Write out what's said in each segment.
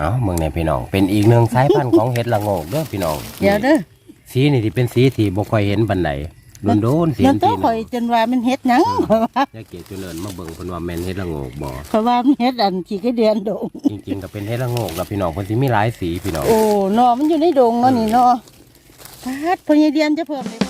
เอาเมืองในพี่น้อง เป็นอีกหนึ่งสายพันธุ์ของเห็ดละโงกเด้อพี่น้องเดี๋ยวเด้อสีนี่ที่เป็นสีที่บ่ค่อยเห็นบันไดโดนโดนๆสีเดี๋ยวทีต้องคอยจนว่ามันเฮ็ดหยังข่อยว่าอยาเกียรติเจริญมาเบิ่งเพิ่นว่าแม่นเห็ดละโงกบ่ข่อยว่ามันเฮ็ดอันขี้กระเดือนดงจริงๆก็เป็นเห็ดละโงกแล้วพี่น้องเพิ่นสิมีหลายสีพี่น้องโอ้เนาะมันอยู่ในดงเนาะนี่เนาะพัดพญาเดียมจะเพิ่มเลย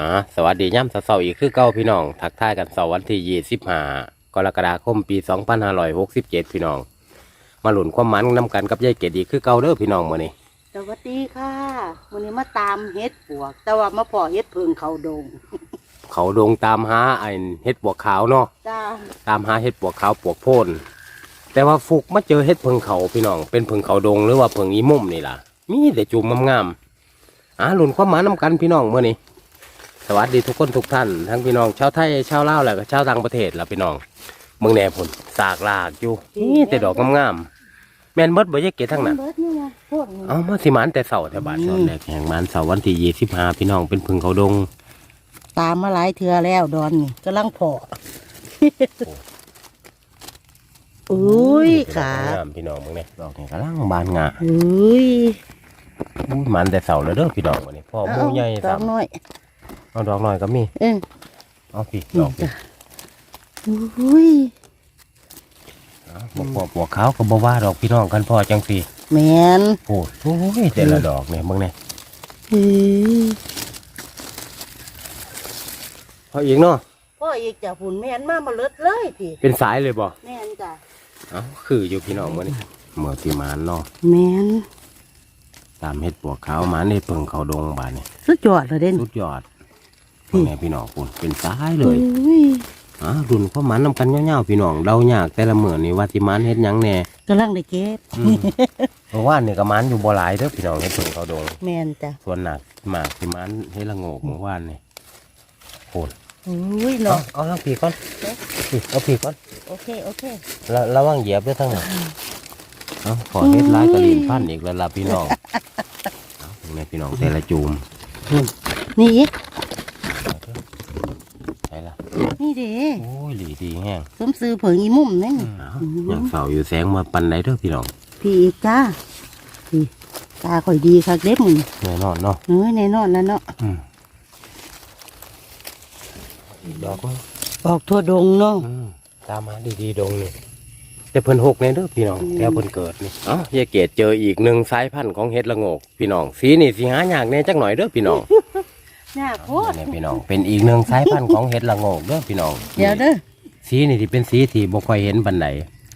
อ่าสวัสดีย่ำเสาร์ๆอีกคือเก่าพี่น้อง ทักทายกันเสาร์วันที่25กรกฎาคมปี2567พี่น้อง มาหลุนความมันนำกันกับยายเกดอีกคือเก่าเด้อพี่น้องมื้อนี้สวัสดีค่ะวันนี้มาตามเฮ็ดปวก แต่ว่ามาพอเฮ็ดเพิงเขาดง เขาดงตามหาไอ้เห็ดปวกขาวเนาะจ้าตามหาเห็ดปวกขาวปวกโพนแต่ว่าฟุกมาเจอเห็ดเพิงเขาพี่น้อง เป็นเพิงเขาดงหรือว่าเพิงอีมุมนี่ล่ะ มีแต่จุ่มงามๆอ่าหลุนความหมานำกันพี่น้องเมื่อนี้ สวัสดีทุกคนทุกท่าน ทั้งพี่น้องชาวไทยชาวลาวและก็ชาวต่างประเทศล่ะพี่น้องเมืองแหน่ผลสากลากอยู่นี่แต่ดอกงามๆแม่นเบิดบ่ยายเกศทั้งนั้นเบิดนี่นะพวกนี้เอามาสิหมันแต่เสาร์แถวบ้านอืมตอนแรกแห่งหมันเสาร์วันที่ยี่สิบห้าพี่น้องเป็นเพึงเขาดงตามมาหลายเทื่อแล้วดอนนี่กำลังพออุ้ยขาดอกงามพี่น้องเมืองแหน่ดอกนี่กำลังบานงาอุ้ยอุ้ยหมันแต่เสาร์แล้วเด้อพี่น้องวันนี้พ่อหมูใหญ่ดสาอมกน้อย เอาดอกหน่อยก็มี เอ้ยเอาพี่ดนี่อกพี่จ้ะอุ้ยเอาบวกบวกบวกขาวก็บ่ว่าดอกพี่น้องกันพ่อจังสีแมนโอ้ยโอ้ยแต่ละดอกเนี่ยเมืองแหน่เฮ้ยพออีกเนาะพ่ออีกจ้ะหุ่นแมนมามาเลิดเลยพี่เป็นสายเลยบ่แมนจ้ะเอาคืออยู่พี่น้องมื้อนี้เมื่อที่หมันเนาะแมนตามเฮ็ดปวกขาวหมันเฮ็ดเพิ่งเขาดงบาดนี่สุดยอดเลยเด่นสุดยอด เมืองแหน่พี่น้องคุณเป็นสายเลยอุ้ยอ่ารุ่นพ่อมันนำกันเงาวๆพี่น้องเรายากแต่ละมื้อนี่ว่าสิมันเฮ็ดหยังแหน่กำลังได้เก็บเพราะว่านี่ก็มันอยู่บ่หลายเด้อพี่น้องเฮ็ดเพิ่งเขาดงแมนจ้ะส่วนหนักมากสิมันเฮ็ดละโงกเมื่อวานนี่โหดอุ้ยเอาเนาะเอาทางปีก่อนพี่เอาปีก่อนโอเคโอเคระระวังเหยียบด้วยทั้งนั้นเอาขอเฮ็ดหลายกะลีนพันอีกแล้วล่ะพี่น้องเอาถึงแม่พี่น้องแต่ละจูมนี่อีก ใช่ละนี่เด้โอ้ยหลีดีแห้งสมซื้อเผิงอีมุมนั่นนี่เอาอยากเฝ้าอยู่แสงมาปันไหนเด้อพี่น้องพี่อีกจ้าพี่ตาข่อยดีคักเด็บมึงแน่นอนเนาะเอ้ยแน่นอนแล้วเนาะอืมอีกดอกนึงออกทั่วดงเนาะอืมตามมาดีๆดงนี่แต่เพิ่นหกในเด้อพี่น้องอืมแถวเพิ่นเกิดนี่เอ้ายายเกดเจออีกหนึ่งสายพันธุ์ของเห็ดละโงก พี่น้องสีนี่สิหายากแน่จักหน่อยเด้อพี่น้อง น่าโคตรนี่พี่น้อง เป็นอีกหนึ่งสายพันธุ์ของเห็ดละโงกเด้อพี่น้องเดี๋ยวเด้อสีนี่ที่เป็นสีที่บ่ค่อยเห็นบันได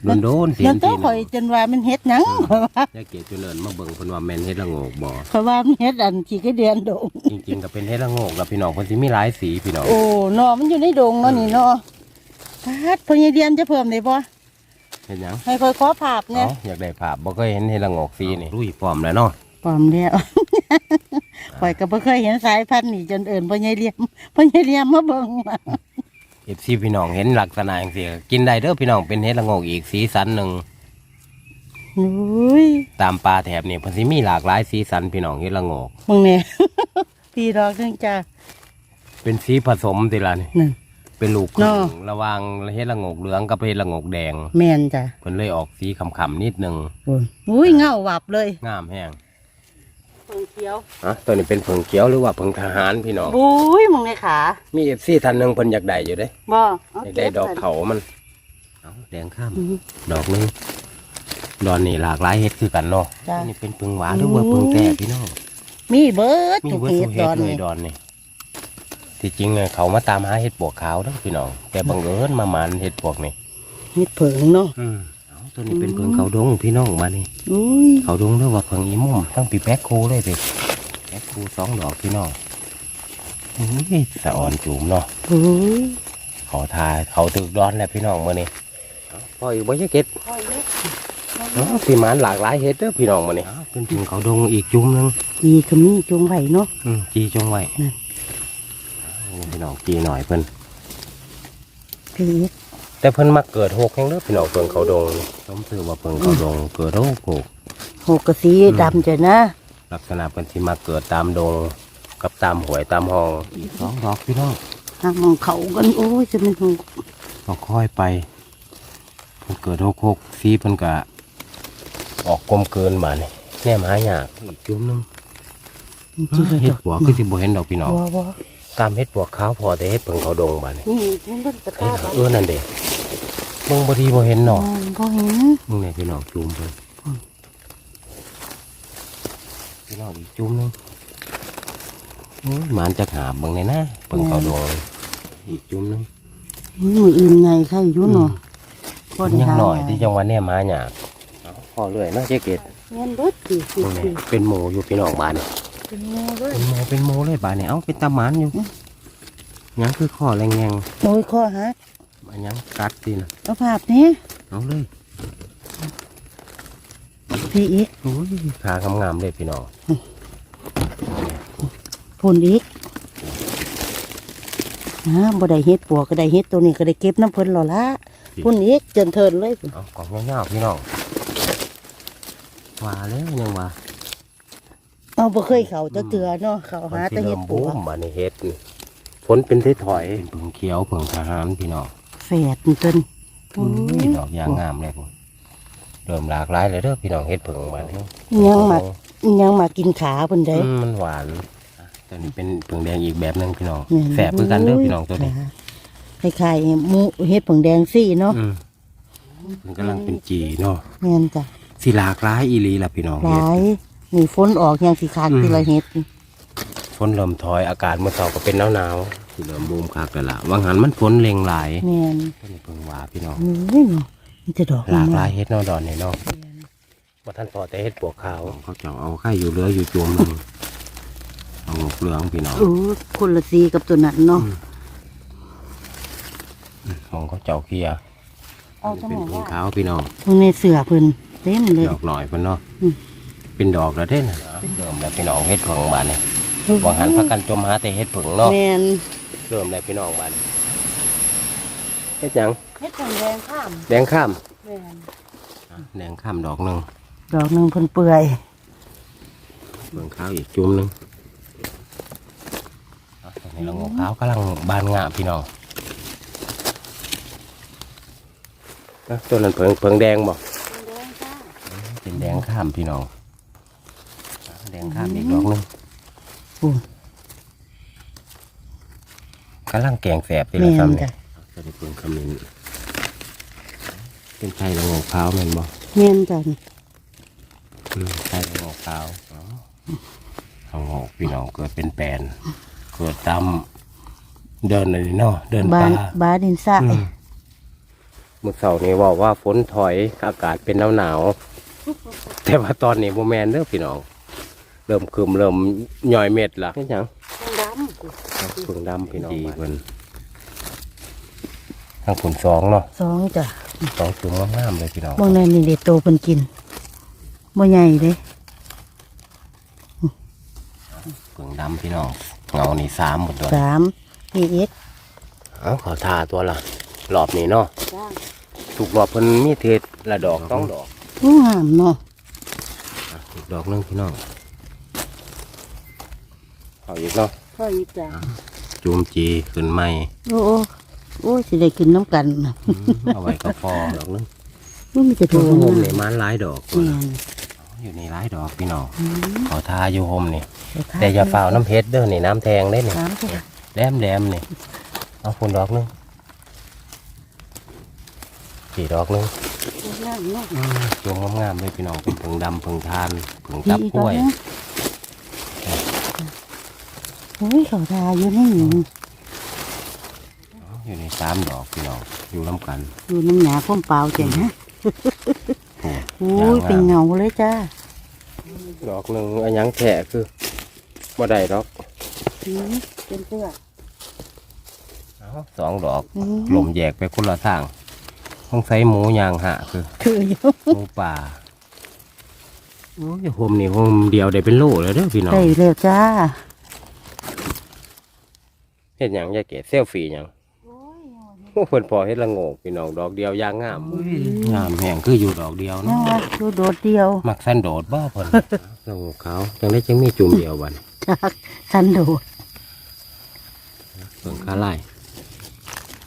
โดนโดนๆสีเดี๋ยวต้ทีองข่อยจนว่ามันเฮ็ดหยังข่อยว่ายายเกดเจริญมาเบิ่งเพิ่นว่าแม่นเห็ดละโงกบ่ข่อยว่ามันเฮ็ดอันขี้กระเดือนดงจริงๆก็เป็นเห็ดละโงกแล้วพี่น้องเพิ่นสิมีหลายสีพี่น้องโอ้เนาะมันอยู่ในดงเนาะนี่เนาะพัดพญาเดียมจะเพิ่มได้บ่เห็นหยังให้ข่อยขอภาพเนี่ยเอ้าอยากได้ภาพบ่เคยเห็นเห็ดละโงกสีนี่ลุยพร้อมแล้วเนาะปลอมแล้ว ข่อยก็บ่เคยเห็นสายพันธุ์นี่จนเอิ้นพ่อใหญ่เลียมพ่อใหญ่เลียมมาเบิ่งมาเอฟซีพี่น้องเห็นลักษณะจังซี่ก็กินได้เด้อพี่น้องเป็นเห็ดละโงกอีกสีสันหนึ่งอุ้ยตามป่าแถบนี่เพิ่นสิมีหลากหลายสีสันพี่น้องเฮ็ดละโงก มึงเนี่ย พี่ดอกนึงจ้า เป็นสีผสมติละนี่นั่นเป็นลูกคเนาะรึ่งระหว่างเฮ็ดละโงกเหลืองกับเฮ็ดละโงกแดงแม่นจ้ะเพิ่นเลยออกสีขำๆนิดนึงอุ้ยเงาวับเลย งามแฮง เพิ่งเขียวฮะตัวนี้เป็นเผิงเขียวหรือว่าเผิงทหารพี่น้องบุ้ยมึงในขามี FC ท่านหนึงเพิ่นอยากได้อยู่เด้บ่อยากได้ดอกเถามันเอาแดงข้ามอืมดอกหนึงดอนนี่หลากหลายเฮ็ดคือกันเนาะจ้ะอันนี่เป็นเผิงหวานหรือว่าเผิงแต้พี่น้องมีเบิดมีทุกเบิดเฮ็ทุดกเฮ็ดดอนเลยนี่ดอนนี่ที่จริงเนี่ยเขามาตามหาเห็ดปวกขาวเด้อพี่น้องแต่บังเอิญมาหมานเห็ดปวกนี่เฮ็ดเผิงเนาะอืมเอา ตัวนี้เป็นเพิงเขาดงพี่น้องมานี่อุ้ยเขาดงเรียกว่าเพิงอีมุมทั้งปีแป๊กคูเลยสิแป๊กคูสองดอกพี่น้องอุ้ยสะอ่อนจูมเนาะอุ้ยขอทายเขาตึกดอนแหละพี่น้องมื่อนี้พออีกบ่ใช่เก็ดค่อยเล็กเนาะสีมันหลากหลายเห็ดเด้อพี่น้องมื่อนี้เป็นเพิงเขาดงอีกจุ่มหนึงดีก็มีจงไว้เนาะอืมจีจงไว้นั่นนี่พี่น้องจีหน่อยเพิ่นพี่อีก แต่เพิ่นมาเกิดหกแห่งเด้อพี่น้องเพิ่งเขาดงผมถือว่าเพิ่งเขาดงเกิดหกหกหกกระสีดำจ้ะนะลักษณะเป็นที่มาเกิดตามดงกับตามหวยตามห้องอีกสองดอกพี่น้องห้ามองเขากันโอ้ยจะเป็นหกเราค่อยไปเพิ่นเกิดหกหกสีเพิ่นกะออกกลมเกินมาเนี่ยแน่มาหายากอีกจุ่มหนึงจริงๆเฮ็ดดอกปัวคือสิบ่เห็นดอกพี่น้องบัวบัวตามเฮ็ดปัวขาวพอแต่เฮ็ดเพิ่งเขาดงมาเนี่ยนี่เห็นเบิ่งตะกเอ้ร้ายเออนั่นเด้เบิ่งบ่ดีบ่เห็นอ๋อเนาะบ่เห็นมึงเนี่ยพี่น้องจุ่มเพิ่นพี่น้องอีกจุ่มหนึงโอ้ยหมานจะหาเบิ่งในนะเพิ่งเขาดงอีกจุ่มหนึงมืออื่นไงใครอยู่เนาะพอได้ยังหาหน่อยที่จังหวัดเนี่ยมาหยาบพอเรื่อยเนาะเจ๊เกดเงินเบิดสิสิตรงนี้สิเป็นหมูอยู่พี่น้องบ้านนี่เป็นแม่เบิดเป็นหมูเป็นหมูเลยบ้านนี่เอ้าเป็นตาหมานอยู่ยังคือข้อแรงแงงโอ้ยข้อหัก มันยังกัดสินะเอาภาพนี้เอาเลยพี่อีกโอ้ยขางามๆเลยพี่น้องพุ่นอีกนะบ่ได้เฮ็ดปัวก็ได้เฮ็ดตัวนี้ก็ได้เก็บน้ำเพิ่นหรอละพุ่นอีกจนเทินเลยพุ่นเอากล่องเงาๆพี่น้องว่าแล้วยังว่าเอาบ่เคยเข้าจักเทื่อเนาะเข้าหาแต่เฮ็ดปับูวมบ้านนี่เฮ็ดนี่ฝนเป็นที่ถอยเป็นผงเขียวผงทหารพี่น้อง แฝดนี่ต้นอุ้ยดอกยางงามเลยพุ่นเริ่มหลากหลายเลยเด้อพี่น้องเฮ็ดผงบ้านนี้ยังมายังมากินขาเพิ่นได้อืมมันหวานอะตัวนี้เป็นผงแดงอีกแบบหนึงพี่น้องแม่นแสบคือกันเด้อพี่น้องตัวนี้คล้ายๆหมูเฮ็ดผงแดงซี่เนาะอืมมันกำลังเป็นจีเนาะแม่นจ้ะสิหลากหลายอีหลีล่ะพี่น้องหเฮ็ดลายนี่ฝนออกยังสิขาดอืมทีละเฮ็ดฝนเริ่มถอยอากาศเมื่อเช้าก็เป็นหนาวๆ สิเริ่มบูมคักแล้วล่ะวังหันมันฝนเล็งหลายแม่นก็นี่เพิ่งว่าพี่น้องนี่เนาะมีแต่ดอกหลากหลายงมเฮ็ดเนอดอนนี่เนาะว่าท่านพอแต่เฮ็ดปวกขาวเขาเจ้าเอาไข่อยู่เหลืออยู่จวมหนึงเอางกเหลืองพี่น้องโอ้คนละสีกับตัวนั้นเนาะมองเขาเจ้าเคียเอาจังเป็นหวะผงว่าขาวพี่น้องตรงในเสือเพิ่นเต็มเลยดอกหน่อยเพิ่นเนาะอืมเป็นดอกแล้วเด้น่ะเริ่มแล้วพี่น้องเฮ็ดเผงบานนี่วังหันพักกันจมหาแต่เฮ็ดเผงเนาะแม่น เริ่มแล้วพี่น้องบานนี้เฮ็ดหยังเฮ็ดผงแดงข้ามแดงข้ามแม่นอะแดงข้ามดอกหนึงดอกหนึงเพิ่นเปื่อยเผงขาวอีกจุ่มหนึงอะตอนนี้เรางกขาวกำลังบานงามพี่น้องอะตัวนั้นเผิงเผิงแดงบ่เป็นแดงข้ามพี่น้องแดงข้ามอีกดอกหนึงอืม กำลังแกงแสบไปเลแม่ยครับนเนี่จ้ะยจะได้เพิ่งคำนี้เป็นไข่ละงอกขาวแม่นบ่แม่นจ้ะนี่อืมไข่ละงอกขาวอ๋อละงอกพี่น้องเกิดเป็นแปลนเกิดตามเดินเลยเนาะเดินบาป่านบาดินทรายอืมเมื่อเสาร์นี้บอกว่าฝนถอยอากาศเป็นหนาวหนาวๆแต่ว่าตอนนี้โมแมนเด้อพี่น้อง เริ่มคืมเริ่มย่อยเม็ดละเป็นหยัง ดเพิ่งดำพี่น้องดีเพิ่นทางขุนสองเนาะำสองจ้ะสองจุ่มงามๆเลยพี่น้องบางนั้นนี่เด็ดโตเพิ่นกินบ่ใหญ่เด้เพิ่งดำพี่น้องเงานี่สามหมดตัวสามพี่เอ็กเอาขอทาตัวละรอบนี้เนาะจ้าถูกรอบเพิ่นมีเทศละดอกต้องดอกงามเนาะอะอีกดอกหนึงพี่น้องเอาอีกเนาะ พ่ออีกจ้ะจุ่มจีขึ้นใหม่โอ้โอ้โอ้ยสิได้กินน้ำกันน่ะอืมเอาไว้ก็พอดอกหนึงมันมีแต่ตัตัววโฮงามมนี่มันหลายดอกแม่นอยู่ในหลายดอกพี่น้องอืมขอทาอยู่โฮมนี่เดี๋ยวค่ะแต่อย่าฝ่าวน้ำเพชรเด้อนี่น้ำแทงได้นี่สามจ้ะแหลมแหลมๆนี่เอาคุณดอกหนึงสี่ดอกหนึงงามเนาะ จงงามๆเลยพี่น้องเป็นผงดำผงทานผงพี่ตับอีกกล้วยแล้วนะโอ้ยเขาทาอยู่นี่อยู่ในสามดอกพี่น้องอยู่น้ำกัน อยู่น้ำหนาข้มเปล่าจ้ะนะโอ้โอ้ยเป็นเงาเลยจ้าดอกหนึ่งอันยังแฉะคือบ่ได้ดอกอืมเป็นเสื้อเอาสองดอกอืมลมแยกไปคนละทางต้องใส่หมูยางหะคือ คืออยู่หมูป่าโอ้ยโฮมนี่โฮมเดียวได้เป็นโลเลยเด้อพี่น้องได้แล้วจ้า เฮ็ดหยังยายเกศเซลฟี่หยังโอ้ยเฮ็ดเพิ่นพอเฮ็ดละโงกพี่น้องดอกเดียวยางงามงามแห้งคืออยู่ดอกเดียวน่าเนาะดูโดดเดียวมักสันโดดบ่เพิ่นละโงกขาวจังได้จังมีจุ่มเดียวบัดนี้จากสันโดดเพิ่นขาลาย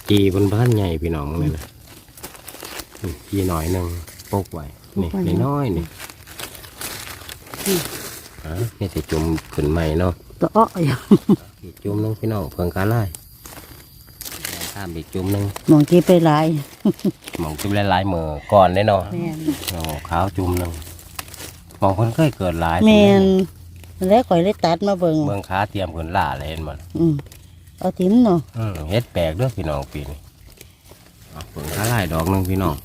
จีเพิ่นบ้านใหญ่พี่น้องนี่นะอืมจีหน่อยหนึงปกไว้นี่น้อยๆนี่อะนี่สิจุ่มขึ้นใหม่เนาะ ตัวอ้ออยู่อีกจุ่มหนึงพี่น้องเพิ่งขาลายข้ามอีกจุ่มหนึงมองกี้ไปหลายหมองจุ่มหลายๆมือก่อนเลยเนาะแม่นโอ้ขาวจุ่มหนึ่งมองคนเคยเกิดหลายแม่นแล้วข่อยเลยตัดมาเบิ่งเมืองขาเตรียมขึ้นล่าเลยเห็นมันอืมเอาทิ้มเนาะอืมเฮ็ดแปลกเด้อพี่น้องปีนี้เอาเพิ่งขาลายดอกหนึ่งพี่น้อง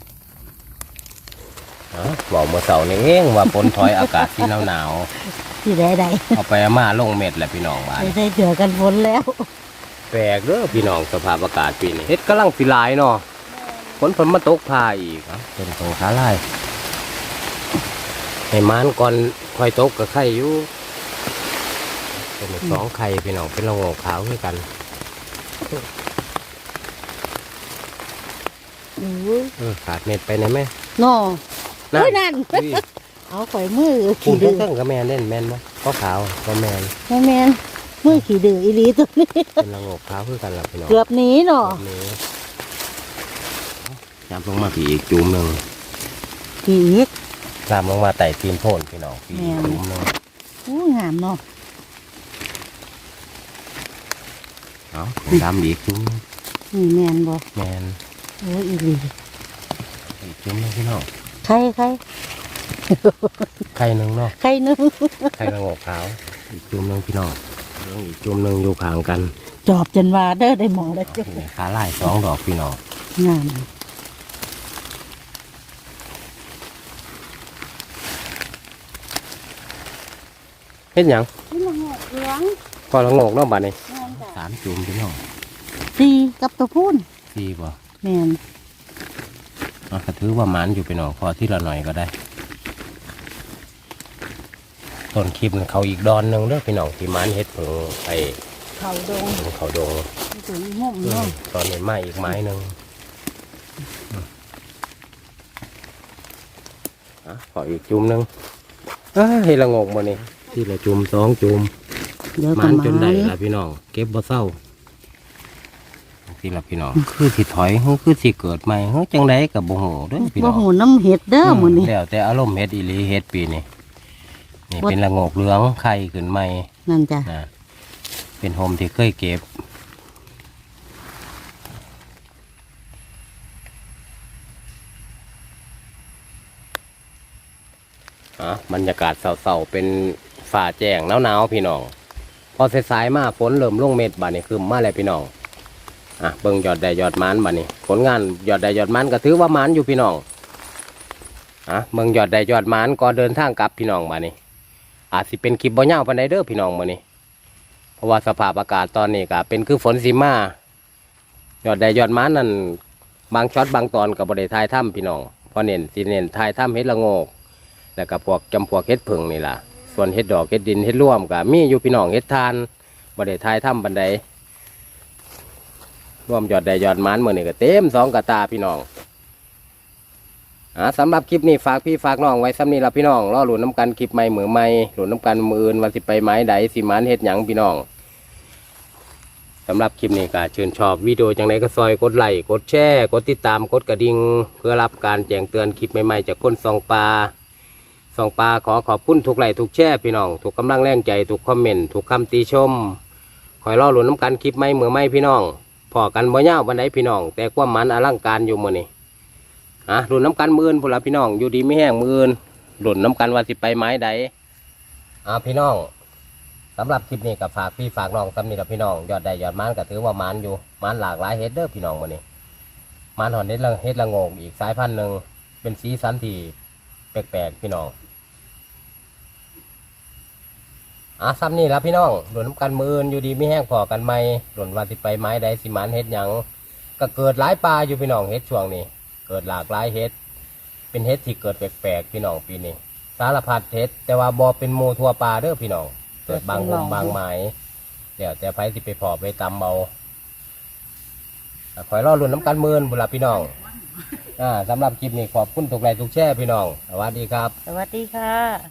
เอาบอกเมื่อเสาร์นี่เองว่าฝนถอยอากาศที่หนาวหนาว ที่ใดใดๆเอาไปเอามาลงเม็ดแหละพี่น้องบ้านได้ได้เจอกันฝนแล้ว แปลกเด้อพี่น้องสภาพอากาศปีนี้เฮ็ดกำลังสิหลายเนาะฝนฝนมาตกพาอีกเอาเป็นของขาลายให้มานก่อนค่อยตกกับไข่อยู่เป็นอีกสองไข่พี่น้องเป็นละโงกขาวด้วยกันอู้เออขาดเม็ดไปไหนไหมเนาะนั่เฮ้ยนนั่นอุ้ย เอาข่อยมือคุขี่ณดื้อเครื่องกับแมนเล่นแมนบ่ก็ขาวก็แมนแม่แม่นมือขี่ดื้ออีหลีตัวนี้เป็นละโงกขาวคือกันล่ะพี่น้องเกือบหนีเนาะแบบนี้ยามลงมาผีอีกจุ่มหนึ่งขี่อีกยามลงมาไต่ตีนโพนพี่น้องผีอีกแม่นจุ่มหนึ่งอู้งามเนาะเอาดำอีกจุ่มหนึ่งนี่แม่นบ่แมนโอ้ยอีหลีอีกจุ่มหนึ่งพี่น้องใครใคร ไข่หนึ่งเนาะใครนึงไข่ละโงกขาวอีกจุ่มหนึ่งพี่น้องเหลืองอีกจุ่มหนึ่งอยู่ข้างกัน จอบจนว่าเด้อได้หมองแล้วจุนี่ขาลายสองดอกพี่น้องงามเฮ็ดหยังนี่ละหกเหลืองพอละโงกเนาะบัดนี้แม่นจ้ะสามจุ่มพี่น้องสี่กับตัวพูนสี่บ่แม่นอะก็ถือว่าหมันอยู่ไปหน่อยพอที่ละหน่อยก็ได้ ต้นคลิปนั้นเขาอีกดอนหนึ่งเด้อพี่น้องที่หมันเฮ็ดเพิ่งไปเขาดงเขาดงถึงมุมเนาะตอนนี้มาอีกไม้หนึ่งอืมอะขออีกจุ่มหนึ่งเอ้ยละงกมานี่ที่ละจุ่มสองจุ่มเดี๋ยวหกัมันนมาจนได้ละพี่น้องเก็บบ่เศร้าที่ละพี่น้องคือสิถอยเฮ้ยคือสิเกิดใหม่เฮ้ยจังไดกับบ่โหเด้อพี่บ่น้องหูน้ำเห็ดเด้อมื้อนี้แล้วแต่อารมณ์เฮ็ดอีหลีเฮ็ดปีนี้ นี่บ่เป็นละโงกเหลืองไข่ขึ้นใหม่นั่นจ้ะนะเป็นโฮมที่เคยเก็บอะบรรยากาศเศร้าๆเป็นฝ่าแจ้งหนาวๆพี่น้อง พอสายๆมาฝนเริ่มลงเม็ดบาดนี้คือมาแล้วพี่น้องอะเบิ่งยอดได้ยอดมันบาดนี้ผลงานยอดได้ยอดมันก็ถือว่ามันอยู่พี่น้องอะเมืองยอดได้ยอดหมานก็เดินทางกลับพี่น้องมานี่ อาจสิเป็นคลิปบ่ยาวปานใดเด้อพี่น้องมานี่เพราะว่าสภาพอากาศตอนนี้ก็เป็นคือฝนสิมายอดได้ยอดหมานั่นบางช็อตบางตอนก็บ่ได้ายถ้ำพี่น้องพราะเน้นสิเน้นถ่ายถ้ำเฮ็ดละโงก แล้วก็พวกจำพวกเฮ็ดผึ่งนี่ล่ะ ส่วนเฮ็ดดอกเฮ็ดดินเฮ็ดร่วมก็มีอยู่พี่น้องเฮ็ดทานบ่ได้ายถ้ำปานใดรวมยอดได้ยอดหมานเมื้อนี้ก็เต็มสองกระตาพี่น้อง อ่าสำหรับคลิปนี้ฝากพี่ฝากน้องไว้ซ้ำนี้ละพี่น้องรอหลุนน้ำกันคลิปใหม่เหมือใหม่หลุนน้ำกันมืออื่นวันสิไปไม้ใดสิหมันเฮ็ดหยังพี่น้องสำหรับคลิปนี้ก็เชิญชอบวิดีโอจังไดก็ซอยกดไลค์กดแชร์กดติดตามกดกระดิ่งเพื่อรับการแจ้งเตือนคลิปใหม่ๆจากคนซองปลาซองปลาขอขอบคุณทุกไลค์ทุกแชร์พี่น้องทุกกำลังแรงใจทุกคอมเมนต์ทุกคำติชมคอยรอหลุนน้ำกันคลิปใหม่เหมือใหม่พี่น้องพอกันบ่ยาววันใดพี่น้อง แต่ความมันอลังการอยู่มื้อนี้ อะหลุนน้ำกันมือนพวกเราพี่น้องอยู่ดีไม่แห้งมือนหลุนน้ำกันว่าสิไปไม้ใดอ่าพี่น้องสำหรับคลิปนี้กับฝากพี่ฝากน้องสำนีกับพี่น้องยอดใดยอดมันก็ถือว่ามันอยู่มันหลากหลายเฮดเด้อพี่น้องวันนี้มันหอนเฮ็ดละเฮ็ดละงงอีกสายพันธุ์หนึ่งเป็นสีสันที่แปลกๆพี่น้องอะซ้ำนี่ละพี่น้องหลุนน้ำกันมืออื่นอยู่ดีไม่แห้งพอกันไหมหลุนว่าสิไปไม้ใดสิมันเฮ็ดหยังก็เกิดหลายปลาอยู่พี่น้องเฮ็ดช่วงนี้ กิดหลากหลายเห็ดเป็นเห็ดที่เกิดแปลกๆพี่น้องปีนี้สารพัดเห็ดแต่ว่าบอเป็นโมทั่วปลาเด้อพี่น้องเกิดบางมุมบางไม้เดี๋ยวแต่ไฟสิไปพอไปตำเบาอ่าคอยรอรุ่นน้ำกันเมินบุรพี่น้องอ่าสำหรับคลิปนี้ขอบคุณทุกไลค์ทุกแชร์พี่น้อง สวัสดีครับ สวัสดีค่ะ